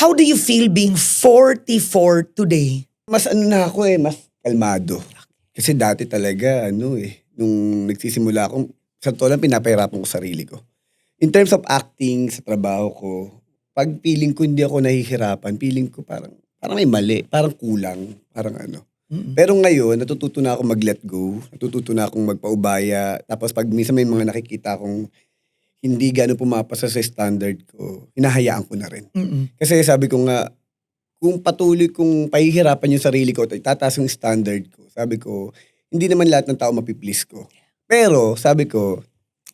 How do you feel being 44 today? Mas ano na ako eh, mas kalmado. Kasi dati talaga, ano eh, nung nagsisimula akong, sa totoo lang, pinapahirapan ko sarili ko. In terms of acting, sa trabaho ko, pag feeling ko hindi ako nahihirapan, feeling ko parang, parang may mali, parang kulang, parang ano. Mm-mm. Pero ngayon, natututo na akong mag-let go, natututo na akong magpaubaya, tapos pag minsan may mga nakikita akong hindi gano'n pumapasa sa standard ko, hinahayaan ko na rin. Mm-mm. Kasi sabi ko nga, kung patuloy kong pahihirapan yung sarili ko, at itataas yung standard ko, sabi ko, hindi naman lahat ng tao mapiplease ko. Pero, sabi ko,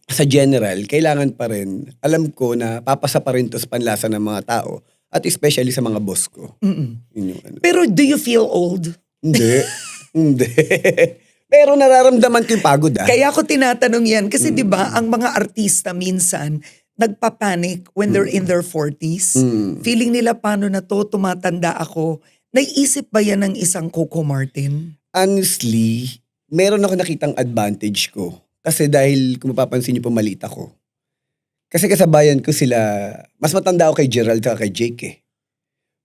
sa general, kailangan pa rin, alam ko na papasa pa rin to sa panlasa ng mga tao, at especially sa mga boss ko. Mm-mm. Yun yung ano. Pero do you feel old? Hindi. hindi. Pero nararamdaman ko yung pagod ah. Kaya ako tinatanong yan kasi 'di ba ang mga artista minsan nagpapanic when they're in their 40s. Mm. Feeling nila paano na to tumatanda ako. Naiisip ba yan ng isang Coco Martin? honestly, meron ako nakitang advantage ko. Kasi dahil kung mapapansin niyo po maliit ako. Kasi kasabayan ko sila, mas matanda ako kay Gerald at kay Jake eh.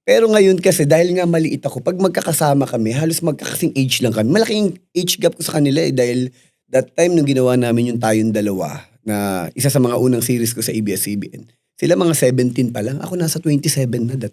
Pero ngayon kasi dahil nga maliit ako, pag magkakasama kami, halos magkakasing age lang kami. Malaking age gap ko sa kanila eh dahil that time nung ginawa namin yung tayong dalawa na isa sa mga unang series ko sa ABS-CBN. Sila mga 17 pa lang, ako nasa 27 na that